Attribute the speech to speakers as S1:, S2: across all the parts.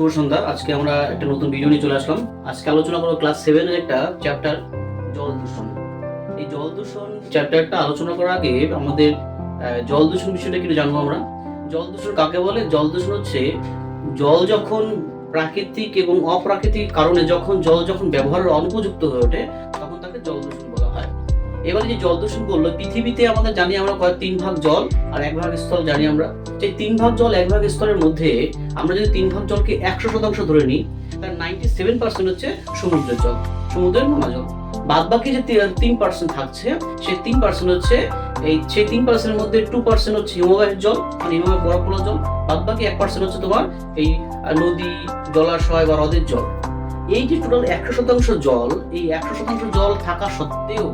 S1: শুভ সন্ধ্যা। আজকে আমরা একটা নতুন ভিডিও নিয়ে চলে আসলাম। আজকে আলোচনা করব ক্লাস সেভেনের একটা চ্যাপ্টার জল দূষণ। এই জল দূষণ চ্যাপ্টারটা আলোচনা করার আগে আমাদের জল দূষণ বিষয়টা কিন্তু জানব আমরা। জল দূষণ কাকে বলে? জল দূষণ হচ্ছে জল যখন প্রাকৃতিক এবং অপ্রাকৃতিক কারণে যখন জল যখন ব্যবহারের অনুপযুক্ত হয়ে ওঠে এবারে যে জল দূষণ বলল পৃথিবীতে আমাদের জানি আমরা কয়েক তিন ভাগ জল আর এক ভাগ স্থল জানি আমরা। সেই তিন ভাগ জল এক ভাগ স্তরের মধ্যে আমরা যদি তিন ভাগ জলকে একশো শতাংশ ধরে নিই তার নাইনটি সেভেন পার্সেন্ট হচ্ছে সমুদ্রের জল, সমুদ্রের নোনা জল। বাদ বাকি যে তিন পার্সেন্ট থাকছে, সেই তিন পার্সেন্ট হচ্ছে এই, সেই তিন পার্সেন্টের মধ্যে টু পার্সেন্ট হচ্ছে হিমবাহের জল মানে হিমবাহের বরফ পড়া জল। বাদ বাকি এক পার্সেন্ট হচ্ছে তোমার এই নদী, জলাশয় বা হ্রদের জল। এই যে টোটাল একশো শতাংশ জল, এই একশো শতাংশ জল থাকা সত্ত্বেও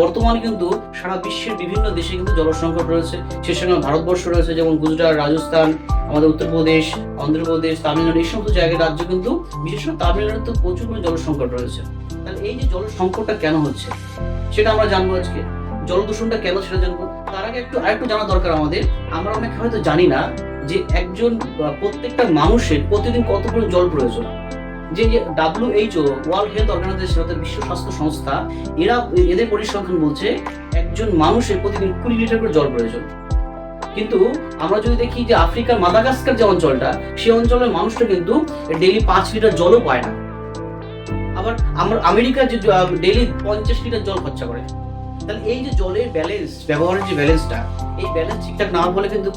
S1: বর্তমানে কিন্তু সারা বিশ্বের বিভিন্ন দেশে কিন্তু জল সংকট রয়েছে। সে সঙ্গে ভারতবর্ষ রয়েছে, যেমন গুজরাট, রাজস্থান, আমাদের উত্তরপ্রদেশ, অন্ধ্রপ্রদেশ, তামিলনাড়ু, এই সমস্ত জায়গায় রাজ্য কিন্তু বিশেষ করে তামিলনাড়ুতে প্রচুর পরিমাণে জল সংকট রয়েছে। তাহলে এই যে জল সংকটটা কেন হচ্ছে, সেটা আমরা জানব আজকে। জল দূষণটা কেন সেটা জানব? তার আগে একটু আরেকটু জানা দরকার আমাদের। আমরা অনেক হয়তো জানি না যে একজন প্রত্যেকটা মানুষের প্রতিদিন কত পরিমাণ জল প্রয়োজন। যে ডাব্লিউএইচও ওয়ার্ল্ড হেলথ অর্গানাইজেশন অর্থাৎ বিশ্ব স্বাস্থ্য সংস্থা, এরা এদের পরিসংখ্যান বলছে একজন মানুষের প্রতিদিন কুড়ি লিটার করে জল প্রয়োজন। কিন্তু আমরা যদি দেখি যে আফ্রিকার মাদাগাস্কার যে অঞ্চলটা, সেই অঞ্চলের মানুষটা কিন্তু ডেইলি পাঁচ লিটার জলও পায় না। আবার আমরা আমেরিকা যে ডেইলি পঞ্চাশ লিটার জল খরচা করে। তাহলে এই যে জলের ব্যালেন্স ব্যবহারের যে ব্যালেন্সটা এই ব্যালেন্স ঠিকঠাক না হলে কিন্তু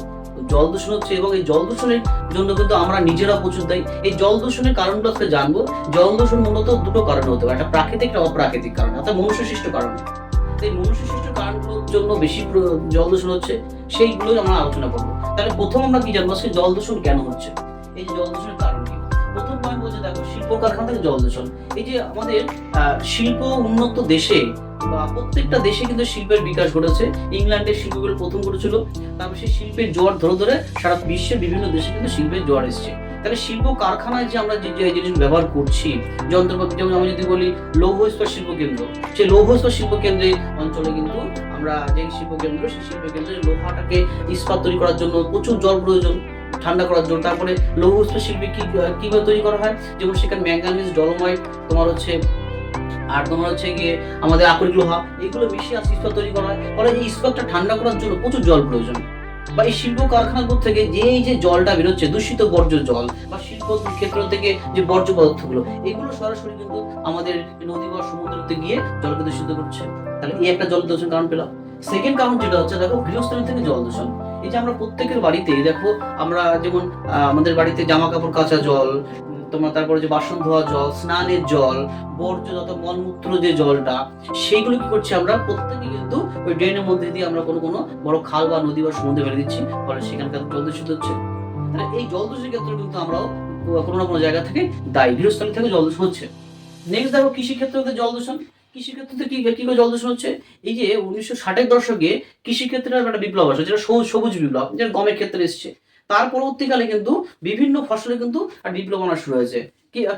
S1: জল দূষণ হচ্ছে এবং এই জল দূষণের জন্য কিন্তু আমরা নিজেরা প্রচুর দায়ী। এই জল দূষণের কারণগুলো আজকে জানব। জল দূষণ মূলত দুটো কারণে হতে পারে, একটা প্রাকৃতিক একটা অপ্রাকৃতিক কারণ, অর্থাৎ মনুষ্য সৃষ্ট কারণ। এই মনুষ্য সৃষ্ট কারণগুলোর জন্য বেশি জল দূষণ হচ্ছে, সেইগুলোই আমরা আলোচনা করব। তাহলে প্রথম আমরা কি জানব, আজকে জল দূষণ কেন হচ্ছে? এই জল দূষণের কারণ শিল্প কারখানা থেকে জল দূষণ। এই যে আমাদের শিল্প উন্নত দেশে বা প্রত্যেকটা দেশে কিন্তু শিল্পের বিকাশ ঘটেছে। ইংল্যান্ডের শিল্পগুলো প্রথম ঘটেছিল। তারপর সেই শিল্পের জোয়ার ধরে ধরে সারা বিশ্বের বিভিন্ন দেশে কিন্তু শিল্পের জোয়ার এসছে। তাহলে শিল্প কারখানায় যে আমরা যে জিনিস ব্যবহার করছি, যন্ত্রপাতি, যেমন আমি যদি বলি লৌহ ইস্পাত শিল্প কেন্দ্র, সেই লৌহ ইস্পাত শিল্প কেন্দ্রে অঞ্চলে কিন্তু আমরা যে শিল্প কেন্দ্র, সেই শিল্প কেন্দ্রে লোহাটাকে ইস্পাত তৈরি করার জন্য প্রচুর জল প্রয়োজন। ঠান্ডা করার জন্য। তারপরে লৌহ শিল্পে কি, কীভাবে তৈরি করা হয়? যেমন সেখানে ম্যাঙ্গানিজ ডলোমাইট তোমার হচ্ছে, আর তোমার হচ্ছে গিয়ে আমাদের আকরিক লোহা, এগুলো মিশিয়ে আজকে ইস্পাত তৈরি করা হয়। ফলে এই ইস্পাতটা ঠান্ডা করার জন্য প্রচুর জল প্রয়োজন। বা এই শিল্প কারখানাগুলো থেকে যে এই যে জলটা বেরোচ্ছে, দূষিত বর্জ্য জল বা শিল্প ক্ষেত্র থেকে যে বর্জ্য পদার্থগুলো, এগুলো সরাসরি কিন্তু আমাদের নদী বা সমুদ্রতে গিয়ে জলকে দূষিত করছে। তাহলে এই একটা জল দূষণ কারণ পেলাম। সেকেন্ড কারণ যেটা হচ্ছে, দেখো গৃহস্থলী থেকে জল দূষণ। এই যে আমরা প্রত্যেকের বাড়িতে দেখো, আমরা যেমন আমাদের বাড়িতে জামা কাপড় কাঁচা জল, তোমার তারপরে যে বাসন ধোয়া জল, স্নানের জল, বর্জ্য যত মলমূত্র যে জলটা, সেইগুলো কি করছি আমরা প্রত্যেকে কিন্তু ওই ড্রেনের মধ্যে দিয়ে আমরা কোনো কোনো বড় খাল বা নদী বা সমুদ্রে ফেলে দিচ্ছি, ফলে সেখানকার জল দূষিত হচ্ছে। তাহলে এই জল দূষণের ক্ষেত্রে কিন্তু আমরাও কোনো না কোনো জায়গা থেকে দায়ী, গৃহস্থলী থেকে জল দূষণ হচ্ছে। নেক্সট দেখো কৃষি ক্ষেত্রে জল দূষণ। কৃষি ক্ষেত্রে কি কি জল দূষণ হচ্ছে? এই যে উনিশশো ষাটের দশকে কৃষি ক্ষেত্রে একটা বিপ্লব আসে যেটা সবুজ সবুজ বিপ্লব যেটা গমের ক্ষেত্রে এসছে। তার পরবর্তীকালে কিন্তু বিভিন্ন ফসলে কিন্তু বিপ্লব আনা শুরু হয়েছে।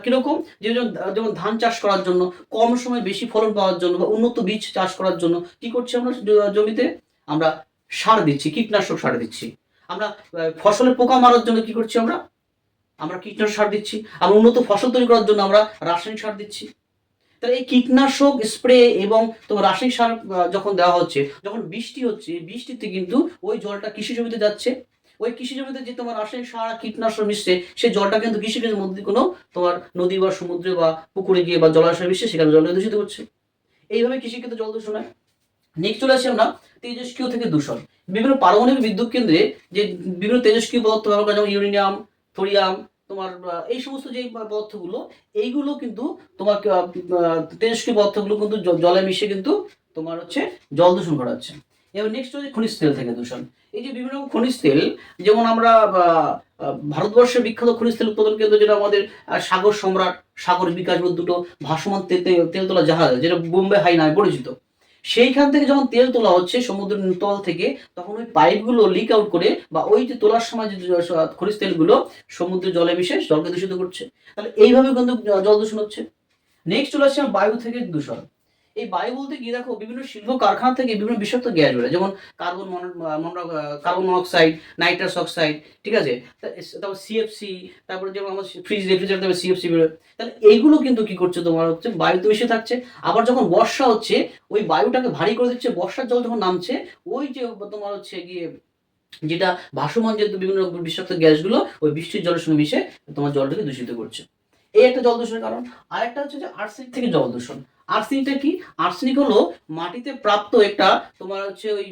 S1: কীরকম? যে যেমন ধান চাষ করার জন্য কম সময়ে বেশি ফলন পাওয়ার জন্য বা উন্নত বীজ চাষ করার জন্য কি করছি আমরা জমিতে? আমরা সার দিচ্ছি কীটনাশক সার দিচ্ছি। আমরা আহ, ফসলের পোকা মারার জন্য কি করছি আমরা? আমরা কীটনাশক সার দিচ্ছি। আমরা উন্নত ফসল তৈরি করার জন্য আমরা রাসায়নিক সার দিচ্ছি। তাহলে এই কীটনাশক স্প্রে এবং তোমার রাসায়নিক সার যখন দেওয়া হচ্ছে, যখন বৃষ্টি হচ্ছে বৃষ্টিতে কিন্তু ওই জলটা কৃষি জমিতে যাচ্ছে। ওই কৃষি জমিতে যে তোমার রাসায়নিক সার কীটনাশক মিশছে, সেই জলটা কিন্তু কৃষিকাজের মধ্যে কোনো তোমার নদী বা সমুদ্রে বা পুকুরে গিয়ে বা জলাশয় মিশছে, সেখানে জল দূষিত করছে এইভাবে কৃষি কৃষিক্ষেত্রে জল দূষণ হয়। নেক্সট চলে আসি আমরা তেজস্ক্রিয় থেকে দূষণ। বিভিন্ন পারমাণবিক বিদ্যুৎ কেন্দ্রে যে বিভিন্ন তেজস্ক্রিয় পদার্থ ব্যবহার যেমন ইউরেনিয়াম, থোরিয়াম তোমার এই সমস্ত যে পদার্থগুলো, এইগুলো কিন্তু তোমার তেজস্ক্রিয় পদার্থগুলো কিন্তু জলে মিশে কিন্তু তোমার হচ্ছে জল দূষণ করাচ্ছে এবার নেক্সট হচ্ছে খনিজ তেল থেকে দূষণ। এই যে বিভিন্ন রকম খনিজ তেল, যেমন আমরা ভারতবর্ষের বিখ্যাত খনিজ তেল উৎপাদন কেন্দ্র যেটা আমাদের সাগর সম্রাট, সাগর বিকাশ দুটো ভাসমান তেল তেল তোলা জাহাজ, যেটা বোম্বে হাই নামে পরিচিত। সেইখান থেকে যখন তেল তোলা হচ্ছে সমুদ্রের তল থেকে, তখন ওই পাইপগুলো লিক আউট করে বা ওই যে তোলার সময় যে খনিজ তেলগুলো সমুদ্রের জলে মিশে জলকে দূষিত করছে। তাহলে এইভাবে কিন্তু জল দূষণ হচ্ছে। নেক্সট চলে আসছে বায়ু থেকে দূষণ। এই বায়ু বলতে কি? দেখো, বিভিন্ন শিল্প কারখানা থেকে বিভিন্ন বিষাক্ত গ্যাস বেরোয়। যেমন carbon carbon monoxide, nitrous oxide, ঠিক আছে? তারপর সিএফসি তারপরে যেমন আমার ফ্রিজ, রেফ্রিজারেটর সিএফসি বেরোয়। তাহলে এইগুলো কিন্তু কি করছে তোমার হচ্ছে বায়ুতে মিশে থাকছে। আবার যখন বর্ষা হচ্ছে, ওই বায়ুটাকে ভারী করে দিচ্ছে, বর্ষার জল যখন নামছে, ওই যে তোমার হচ্ছে গিয়ে যেটা ভাসমান যে বিভিন্ন বিষাক্ত গ্যাসগুলো, ওই বৃষ্টির জলের সঙ্গে মিশে তোমার জলটাকে দূষিত করছে। এই একটা জল দূষণের কারণ। আর একটা হচ্ছে যে আর্সেনিক থেকে জল দূষণ। আর্সেনিকটা কি? আর্সেনিক হলো মাটিতে প্রাপ্ত একটা তোমার হচ্ছে ওই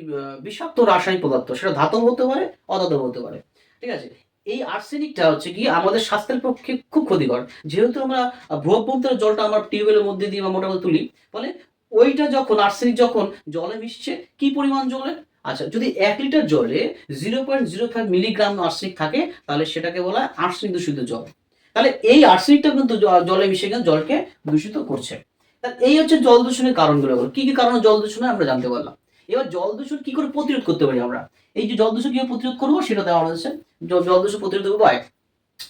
S1: বিষাক্ত রাসায়নিক পদার্থ। সেটা ধাতব হতে পারে, অধাতব হতে পারে। ঠিক আছে? এই আর্সেনিকটা হচ্ছে কি আমাদের স্বাস্থ্যের পক্ষে খুব ক্ষতিকর। যেহেতু আমরা ভ্রমপন্থের জলটা আমরা টিউবওয়েলের মধ্যে দিয়ে বা মোটামুটি তুলি, ফলে ওইটা যখন, আর্সেনিক যখন জলে মিশছে, কি পরিমাণ জলে? আচ্ছা যদি এক লিটার জলে zero point zero five milligram arsenic থাকে, তাহলে সেটাকে বলা হয় আর্সেনিক দূষিত জল। তাহলে এই আর্সেনিকটা কিন্তু জলে মিশে কিন্তু জলকে দূষিত করছে। এই হচ্ছে জল দূষণের কারণগুলো কি কি কারণে জল দূষণ আমরা জানতে পারলাম। এবার জল দূষণ কি করে প্রতিরোধ করতে পারি আমরা? এই যে জল দূষণ কীভাবে প্রতিরোধ করব সেটা দেওয়া হয়েছে। জ- জল দূষণ প্রতিরোধ উপায়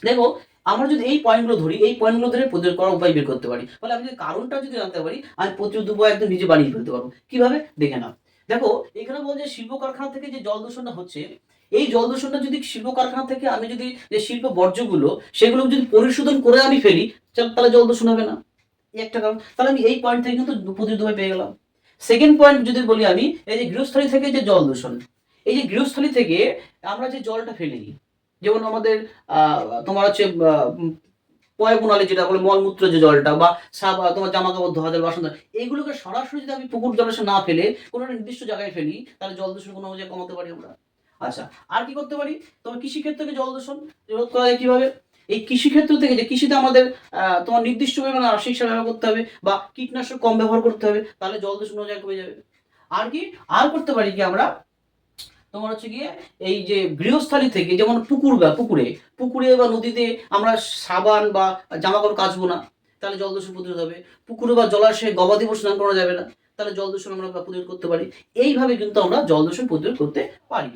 S1: দেখো, আমরা যদি এই পয়েন্টগুলো ধরি, এই পয়েন্টগুলো ধরে প্রতিরোধ করার উপায় বের করতে পারি। ফলে আমি যদি কারণটা যদি জানতে পারি, আমি প্রতিরোধ উপায় একদম নিজে বানিয়ে ফেলতে পারব। কীভাবে? দেখে নাও। দেখো, এখানে বলছে শিল্প কারখানা থেকে যে জল দূষণটা হচ্ছে, এই জল দূষণটা যদি শিল্প কারখানা থেকে আমি যদি যে শিল্প বর্জ্যগুলো সেগুলো যদি পরিশোধন করে আমি ফেলি তাহলে জল দূষণ হবে না। একটা কারণ তাহলে আমি এই পয়েন্ট থেকে কিন্তু প্রতিরোধ উপায় পেয়ে গেলাম। সেকেন্ড পয়েন্ট যদি বলি আমি এই যে গৃহস্থলী থেকে যে জল দূষণ এই যে গৃহস্থলী থেকে আমরা যে জলটা ফেলি যেমন আমাদের তোমার হচ্ছে আহ, পয় প্রণালী যেটা বলে মলমূত্র যে জলটা বা সাব তোমার জামা কাপড় ধোয়া জল বাসন এইগুলোকে সরাসরি যদি আমি পুকুর জলের না ফেলে কোনো নির্দিষ্ট জায়গায় ফেলি তাহলে জল দূষণ কোনো কমাতে পারি আমরা। আচ্ছা আর কি করতে পারি? তোমার কৃষিক্ষেত্র থেকে জল দূষণ রোধ করা যায় কীভাবে? এই কৃষিক্ষেত্র থেকে যে কৃষিতে আমাদের তোমার নির্দিষ্ট পরিমাণে রাসায়নিক সার ব্যবহার করতে হবে বা কীটনাশক কম ব্যবহার করতে হবে, তাহলে জল দূষণ জায়গায় কমে যাবে। আর কি, আর করতে পারি কি আমরা? তোমার হচ্ছে গিয়ে এই যে গৃহস্থালী থেকে যেমন পুকুর বা পুকুরে পুকুরে বা নদীতে আমরা সাবান বা জামা কাপড় কাচবো না, তাহলে জল দূষণ প্রতিরোধ হবে। পুকুরে বা জলাশয়ে গবাদি পশু স্নান করা যাবে না, তাহলে জল দূষণ আমরা প্রতিরোধ করতে পারি। এইভাবে কিন্তু আমরা জল দূষণ প্রতিরোধ করতে পারি।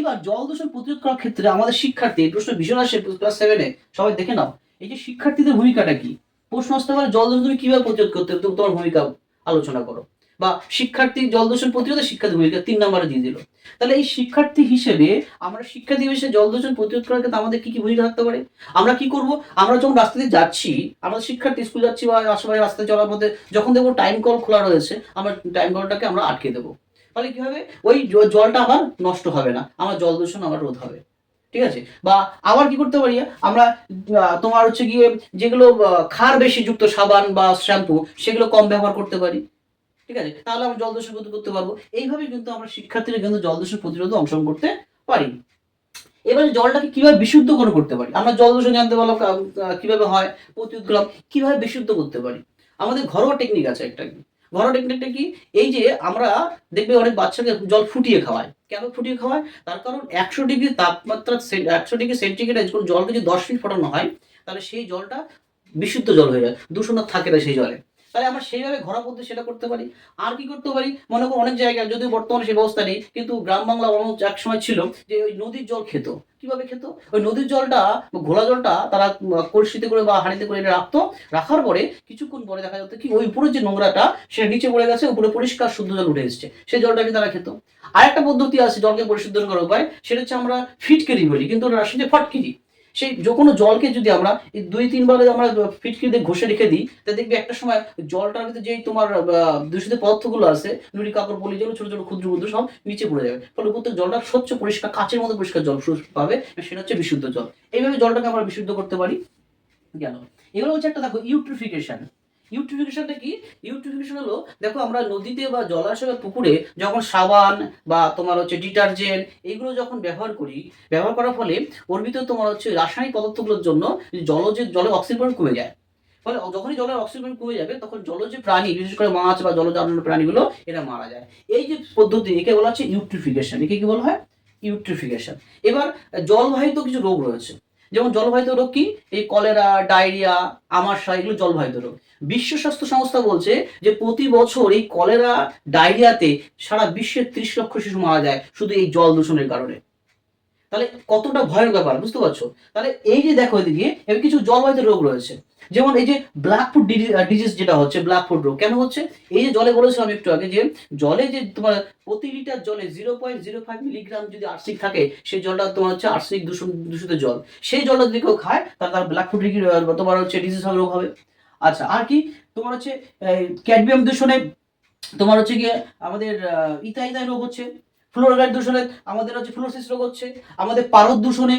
S1: এবার জল দূষণ প্রতিরোধ করার ক্ষেত্রে আমাদের শিক্ষার্থী প্রশ্ন ভীষণ আসে ক্লাস সেভেনে সবাই দেখে নাও। এই যে শিক্ষার্থীদের ভূমিকাটা কি? প্রশ্ন আসতে পারে, জল দূষণ তুমি কীভাবে প্রতিরোধ করতে তুমি তোমার ভূমিকা আলোচনা করো। বা শিক্ষার্থী জল দূষণ প্রতিরোধে শিক্ষার্থী ভূমিকা তিন নম্বরে দিয়ে দিল। তাহলে এই শিক্ষার্থী হিসেবে আমরা শিক্ষার্থী হিসেবে জল দূষণ প্রতিরোধ করার ক্ষেত্রে আমাদের কি কি ভূমিকা থাকতে পারে? আমরা কি করব? আমরা যখন রাস্তা দিয়ে যাচ্ছি, আমরা শিক্ষার্থী স্কুল যাচ্ছি বা আশেপাশে রাস্তায় চলার পথে যখন দেখব টাইম কল খোলা রয়েছে, আমরা টাইম কলটাকে আমরা আটকে দেবো। ফলে কি হবে? ওই জলটা আবার নষ্ট হবে না। আমার জল দূষণ আবার রোধ হবে। ঠিক আছে? বা আবার কি করতে পারি? আমরা তোমার হচ্ছে গিয়ে যেগুলো ক্ষার বেশি যুক্ত সাবান বা শ্যাম্পু, সেগুলো কম ব্যবহার করতে পারি। ঠিক আছে? তাহলে আমরা জল দূষণ প্রতিরোধ করতে পারব। এইভাবে কিন্তু আমরা শিক্ষার্থীরা কিন্তু জল দূষণ প্রতিরোধে অংশগ্রহণ করতে পারি। এবার জলটাকে কীভাবে বিশুদ্ধকরণ করতে পারি? আমরা জল দূষণ জানতে পারলাম কীভাবে হয়, প্রতিরোধ করলাম, কীভাবে বিশুদ্ধ করতে পারি? আমাদের ঘরোয়া টেকনিক আছে একটা। ঘরোয়া টেকনিকটা কি? এই যে আমরা দেখবে অনেক বাচ্চাকে জল ফুটিয়ে খাওয়ায়। কেন ফুটিয়ে খাওয়ায়? তার কারণ একশো ডিগ্রি তাপমাত্রা একশো ডিগ্রি সেন্টিগ্রেড জলকে যদি দশ ফিট ফোটানো হয়, তাহলে সেই জলটা বিশুদ্ধ জল হয়ে যায়। দূষণ থাকে না সেই জলে। তাহলে আমরা সেইভাবে ঘরোয়া পদ্ধতি সেটা করতে পারি। আর কি করতে পারি? মনে করো অনেক জায়গায়, যদিও বর্তমানে সেই ব্যবস্থা নেই, কিন্তু গ্রাম বাংলা অনেক এক সময় ছিল যে ওই নদীর জল খেত। কীভাবে খেত? ওই নদীর জলটা ঘোলা জলটা তারা কলসিতে করে বা হাঁড়িতে করে রাখতো। রাখার পরে কিছুক্ষণ পরে দেখা যেত কি, ওই উপরে যে নোংরাটা, সেটা নিচে পড়ে গেছে, উপরে পরিষ্কার শুদ্ধ জল উঠে এসছে। সেই জলটাকে তারা খেত। আরেকটা পদ্ধতি আছে জলকে পরিশুদ্ধ করার উপায়, সেটা হচ্ছে আমরা ফিটকিরি বলি, কিন্তু ওটা আসলে ফটকিরি সেই যে কোনো জলকে যদি আমরা দুই, তিনবার আমরা ফিটকি দিয়ে ঘষে রেখে দিই, তা দেখবি একটা সময় জলটার ভিতরে যেই তোমার দূষিত পদার্থগুলো আছে, নুড়ি কাপড় বলি যেগুলো ছোটো ছোটো ক্ষুদ্র ক্ষুদ্র সব নিচে পড়ে যাবে। ফলে থেকে জলটা স্বচ্ছ, পরিষ্কার, কাঁচের মতো পরিষ্কার জল পাবে, সেটা হচ্ছে বিশুদ্ধ জল। এইভাবে জলটাকে আমরা বিশুদ্ধ করতে পারি। গেল এগুলো হচ্ছে একটা দেখো ইউট্রিফিকেশন ইউট্রিফিকেশনটা কি? ইউট্রিফিকেশন হলো, দেখো আমরা নদীতে বা জলাশয় পুকুরে যখন সাবান বা তোমার হচ্ছে ডিটারজেন্ট এইগুলো যখন ব্যবহার করি, ব্যবহার করার ফলে ওর ভিতরে তোমার হচ্ছে রাসায়নিক পদার্থগুলোর জন্য জলজ জলে অক্সিজেন কমে যায়। ফলে যখনই জলের অক্সিজেন কমে যাবে, তখন জলজ প্রাণী, বিশেষ করে মাছ বা জলজ অন্যান্য প্রাণীগুলো, এরা মারা যায়। এই যে পদ্ধতি, একে বলা হচ্ছে ইউট্রিফিকেশন একে কি বলা হয়? ইউট্রিফিকেশন এবার জলবাহিত কিছু রোগ রয়েছে। যেমন জলবাহিত রোগ কি? এই কলেরা, ডায়রিয়া আমাশা এগুলো জলবাহিত রোগ। বিশ্ব স্বাস্থ্য সংস্থা বলছে যে প্রতি বছর এই কলেরা, ডায়রিয়াতে সারা বিশ্বের ত্রিশ লক্ষ শিশু মারা যায় শুধু এই জল দূষণের কারণে। তাহলে কতটা ভয়ের ব্যাপার, বুঝতে পারছ? তাহলে এই যে দেখো এদিকে এর কিছু জলবাহিত রোগ রয়েছে। যেমন এই যে ব্ল্যাক ফুড ডিজিজ যেটা হচ্ছে ব্ল্যাক ফুড রোগ, কেন হচ্ছে? এই যে জলে বলেছিলাম একটু আগে যে, জলে যে তোমার প্রতি লিটার জলে zero point zero five milligram যদি আর্সিক থাকে, সেই জলটা তোমার হচ্ছে আর্সিক দূষণ দূষিত জল। সেই জলটা যদি কেউ খায়, তাহলে তার ব্ল্যাক ফুড তোমার হচ্ছে ডিজিজ রোগ হবে। আচ্ছা আর কি? তোমার হচ্ছে ক্যাডমিয়াম দূষণে তোমার হচ্ছে গিয়ে আমাদের ইথাই ইথাই রোগ হচ্ছে। ফ্লোরাইড দূষণে, আমাদের হচ্ছে ফ্লোরোসিস রোগ হচ্ছে, আমাদের পারদ দূষণে,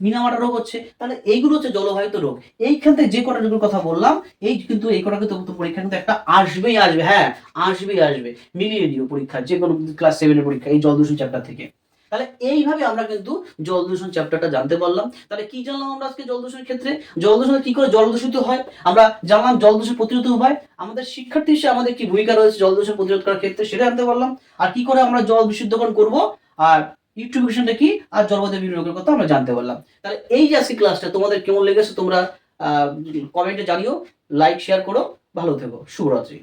S1: মিনামাটা রোগ হচ্ছে, তাহলে এইগুলো হচ্ছে জলবাহিত রোগ। এইখান থেকে যে কটা রোগের কথা বললাম, এই কিন্তু এই কটা কিন্তু পরীক্ষা কিন্তু একটা আসবেই আসবে হ্যাঁ আসবেই আসবে। মিলিয়ে দিও পরীক্ষা যে কোনো ক্লাস সেভেনের পরীক্ষা, এই জল দূষণ চ্যাপ্টার থেকে। তাহলে এইভাবে আমরা কিন্তু জল দূষণ চ্যাপ্টারটা জানতে পারলাম। তাহলে কি জানলাম আমরা আজকে জল দূষণের ক্ষেত্রে? জল দূষণে কি করে জল দূষিত হয়? আমরা জানলাম জল দূষণ প্রতিরোধ উপায়। আমাদের শিক্ষার্থী হিসেবে আমাদের কি ভূমিকা রয়েছে জল দূষণ প্রতিরোধ করার ক্ষেত্রে সেটা জানতে পারলাম। আর কি করে আমরা জল বিশুদ্ধকরণ করব? আর ইউটিউবেশনটা কি? আর জলবায়ু বিভিন্ন রোগের কথা আমরা জানতে পারলাম। তাহলে এই যে আজকে ক্লাসটা তোমাদের কেমন লেগেছে তোমরা কমেন্টে জানিও লাইক শেয়ার করো, ভালো থেকো। শুভরাত্রি।